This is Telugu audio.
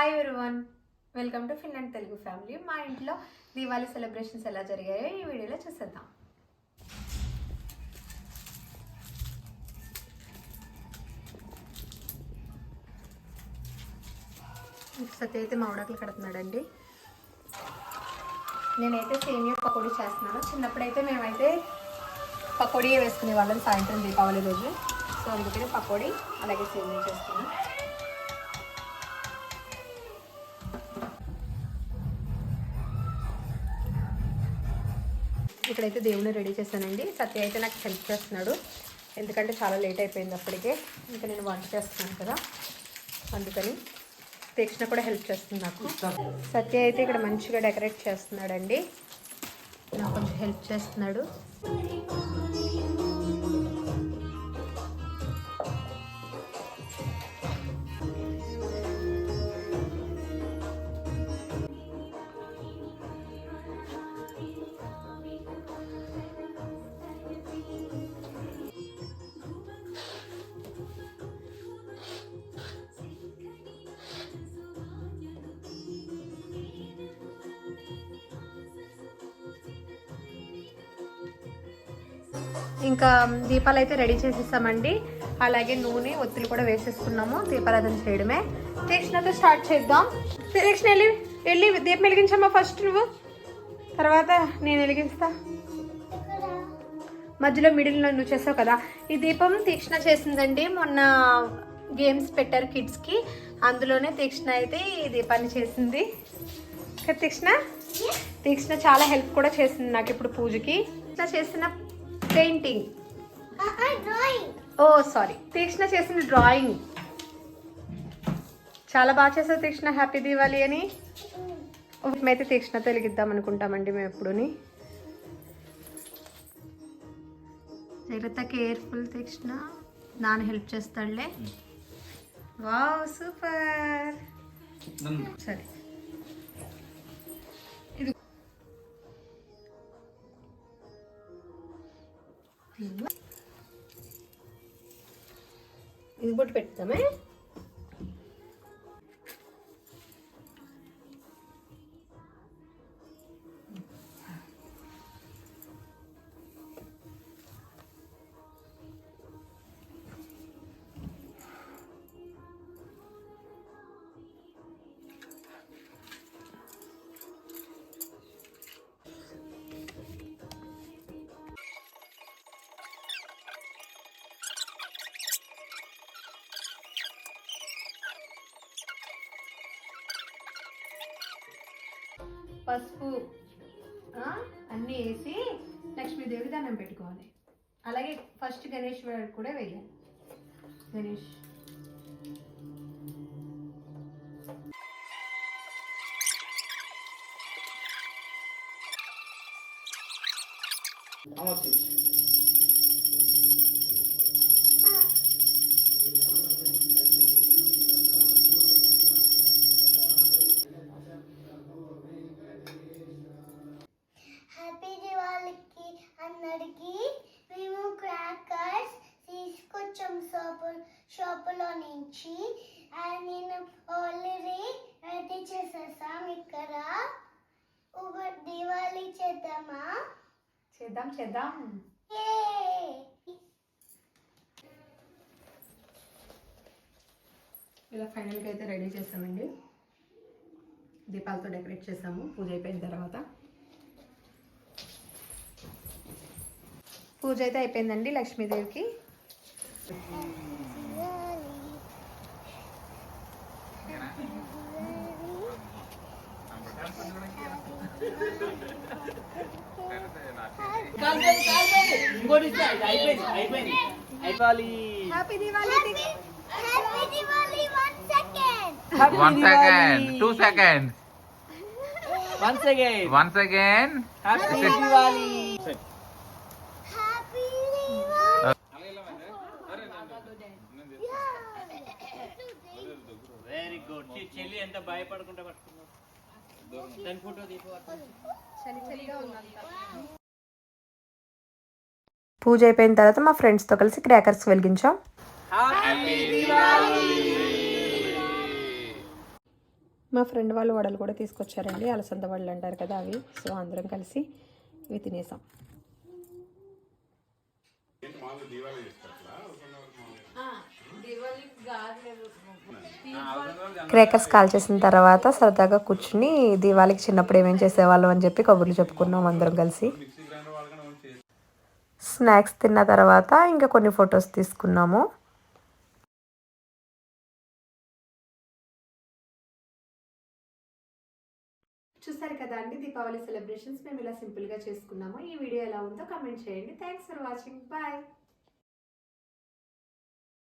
Hi everyone welcome to fun and Telugu family మా ఇంట్లో దీవాళీ సెలబ్రేషన్స్ ఎలా జరిగాయో ఈ వీడియోలో చూసేద్దాం. సత్య అయితే మామిడాకులు కడుతున్నాడండి. నేనైతే సేమియా పకోడీ చేస్తున్నాను. చిన్నప్పుడైతే మేమైతే పకోడీ వేసుకునే వాళ్ళం సాయంత్రం దీపావళి రోజు. సో అందుకని పకోడీ అలాగే సేమియా చేస్తున్నాను ఇక్కడైతే దేవుని రెడీ చేశానండి. సత్య అయితే నాకు హెల్ప్ చేస్తున్నాడు. ఎందుకంటే చాలా లేట్ అయిపోయింది అప్పటికే. ఇంకా నేను వంట చేస్తున్నాను కదా. అందుకని తీక్షణ కూడా హెల్ప్ చేస్తుంది నాకు. సత్య అయితే ఇక్కడ మంచిగా డెకరేట్ చేస్తున్నాడండి. నాకు కొంచెం హెల్ప్ చేస్తున్నాడు. ఇంకా దీపాలు అయితే రెడీ చేసేసామండి. అలాగే నూనె ఒత్తులు కూడా వేసేసుకున్నాము. దీపారాధన చేయడమే. తీక్షణతో స్టార్ట్ చేద్దాం. తీక్షణ వెళ్ళి వెళ్ళి దీపం వెలిగించమ్మా ఫస్ట్ నువ్వు. తర్వాత నేను వెలిగిస్తా. మధ్యలో మిడిల్లో నువ్వు చేసావు కదా. ఈ దీపం తీక్షణ చేసిందండి. మొన్న గేమ్స్ పెట్టారు కిడ్స్కి అందులోనే తీక్షణ అయితే ఈ దీపాన్ని చేసింది. తీక్షణ? తీక్షణ చాలా హెల్ప్ కూడా చేసింది నాకు ఇప్పుడు పూజకి. తీక్షణ చేసిన పెయింటింగ్. ఓ సారీ. తీక్షణ చేసిన డ్రాయింగ్. చాలా బాగా చేసావు తీక్షణ. హ్యాపీ దీవాలి అని. మేమైతే తీక్షణ తెలిగిద్దాం అనుకుంటామండి మేము ఎప్పుడుని. జాగ్రత్త కేర్ఫుల్ తీక్షణ. నాన్న హెల్ప్ చేస్తాడులే. Wow super. సరే. బొట్టు పెడతామే పసుపు అన్నీ వేసి లక్ష్మీదేవి దండం పెట్టుకోవాలి. అలాగే ఫస్ట్ గణేష్ కూడా వేయాలి. గణేష్. హ్యాపీ అందరికి మేము క్రాకర్స్ తీసుకొచ్చాం షాపు షాపులో నుంచి. నేను ఆల్రెడీ రెడీ చేసేసాం ఇక్కడ. దివాళీ చేద్దామా? చేద్దాం చేద్దాం! ఇలా ఫైనల్గా అయితే రెడీ చేసామండి. దీపాలతో డెకరేట్ చేసాము. పూజ అయిపోయిన తర్వాత. పూజ అయితే అయిపోయిందండి లక్ష్మీదేవికి అయిపోయి happy Diwali happy Diwali one second One second, two seconds. Once again Once again, happy Diwali చెల్లి ఎంత భయపడకుండా పట్టుకున్నావు దాని ఫోటో తీసుకో. పూజ అయిపోయిన తర్వాత మా ఫ్రెండ్స్తో కలిసి క్రాకర్స్ వెలిగించాం. మా ఫ్రెండ్ వాళ్ళు వడలు కూడా తీసుకొచ్చారండి. అలసంద వడలు అంటారు కదా అవి. సో అందరం కలిసి ఇవి తినేసాం. క్రేకర్స్ కాల్ చేసిన తర్వాత సరదాగా కూర్చుని దీవాళికి చిన్నప్పుడు ఏమేం చేసేవాళ్ళం అని చెప్పి కబుర్లు చెప్పుకున్నాం అందరం కలిసి. స్నాక్స్ తిన్న తర్వాత ఇంకా కొన్ని ఫొటోస్ తీసుకున్నాము. చూసారు కదా అండి దీపావళి సెలబ్రేషన్స్ మేము ఇలా సింపుల్గా చేసుకున్నాము. ఈ వీడియో ఎలా ఉందో కమెంట్ చేయండి. Thanks for watching bye